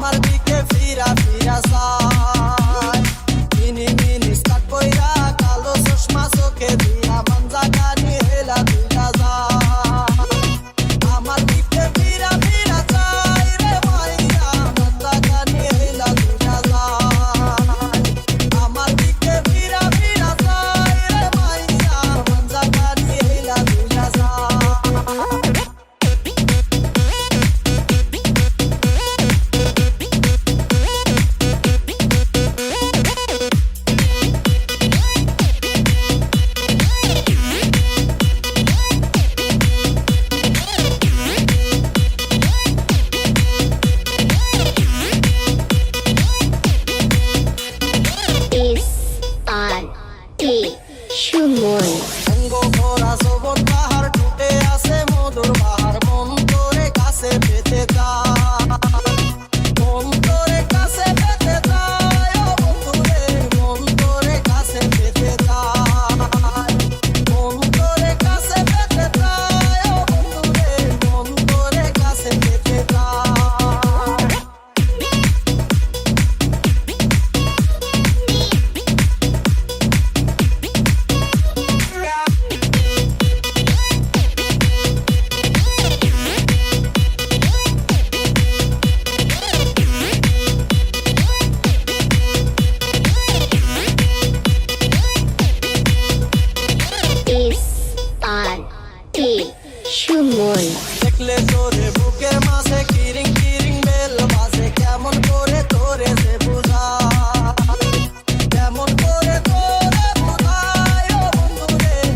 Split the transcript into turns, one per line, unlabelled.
আমার দিকে ফিরা ফিরা
সময়
দেখলে তোরে বুকের মাঝে কিরিং